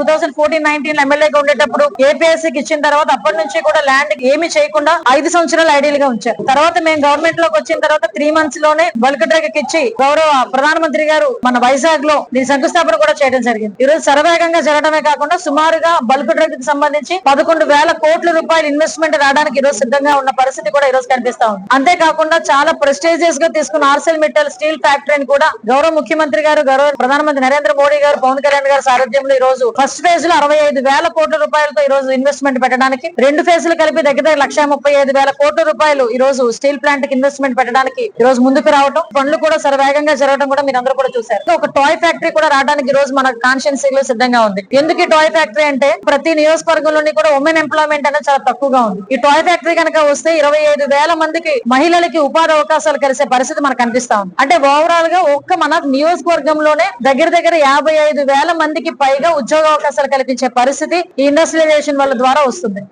Two thousand fourteen nineteen ఎమ్మెల్యేగా ఉండేటప్పుడు ఏపీఎస్సీకి ఇచ్చిన తర్వాత అప్పటి నుంచి కూడా ల్యాండ్ ఏమి చేయకుండా ఐదు సంవత్సరాలు ఐడియల్గా ఉంచారు. తర్వాత మేము గవర్నమెంట్లోకి వచ్చిన తర్వాత త్రీ మంత్స్లోనే బల్క్ డ్రగ్ ఇచ్చి గౌరవ ప్రధానమంత్రి గారు మన వైజాగ్లో దీని శంకుస్థాపన కూడా చేయడం జరిగింది. ఈ రోజు సర్వేగంగా జరగడమే కాకుండా సుమారుగా బల్క్ డ్రగ్కి సంబంధించి పదకొండు వేల కోట్ల రూపాయల ఇన్వెస్ట్మెంట్ రావడానికి ఈ రోజు సిద్ధంగా ఉన్న పరిస్థితి కూడా ఈ రోజు కనిపిస్తా ఉంది. అంతేకాకుండా చాలా ప్రెస్టేజియస్గా తీసుకున్న ఆర్సెల్ మిట్టల్ స్టీల్ ఫ్యాక్టరీని కూడా గౌరవ ముఖ్యమంత్రి గారు గౌరవ ప్రధానమంత్రి నరేంద్ర మోడీ గారు పవన్ కళ్యాణ్ గారి సారథ్యంలో ఈ రోజు ఫస్ట్ ఫేజ్లో అరవై ఐదు వేల కోట్ల రూపాయలతో ఈ రోజు ఇన్వెస్ట్మెంట్ పెట్టడానికి రెండు ఫేజ్లు కలిపి దగ్గర దగ్గర లక్ష ముప్పై ఐదు వేల కోట్ల రూపాయలు ఈ రోజు స్టీల్ ప్లాంట్కి ఇన్వెస్ట్మెంట్ పెట్టడానికి ఈ రోజు ముందుకు రావడం పనులు కూడా సర్వేగంగా జరగడం కూడా మీరు అందరూ కూడా చూశారు. ఒక టాయ్ ఫ్యాక్టరీ కూడా రావడానికి ఈ రోజు మన కాన్షియన్సీలో సిద్ధంగా ఉంది. ఎందుకు ఈ టాయ్ ఫ్యాక్టరీ అంటే ప్రతి నియోజకవర్గంలోని కూడా ఉమెన్ ఎంప్లాయ్మెంట్ అనేది చాలా తక్కువగా ఉంది. ఈ టాయ్ ఫ్యాక్టరీ కనుక వస్తే ఇరవై ఐదు వేల మందికి మహిళలకి ఉపాధి అవకాశాలు కలిసే పరిస్థితి మనకు కనిపిస్తా ఉంది. అంటే ఓవరాల్గా ఒక్క మన నియోజకవర్గంలోనే దగ్గర దగ్గర యాభై ఐదు వేల మందికి పైగా ఉద్యోగ అవకాశాలు కల్పించే పరిస్థితి ఈ ఇండస్ట్రియలైజేషన్ వల్ల ద్వారా వస్తుంది.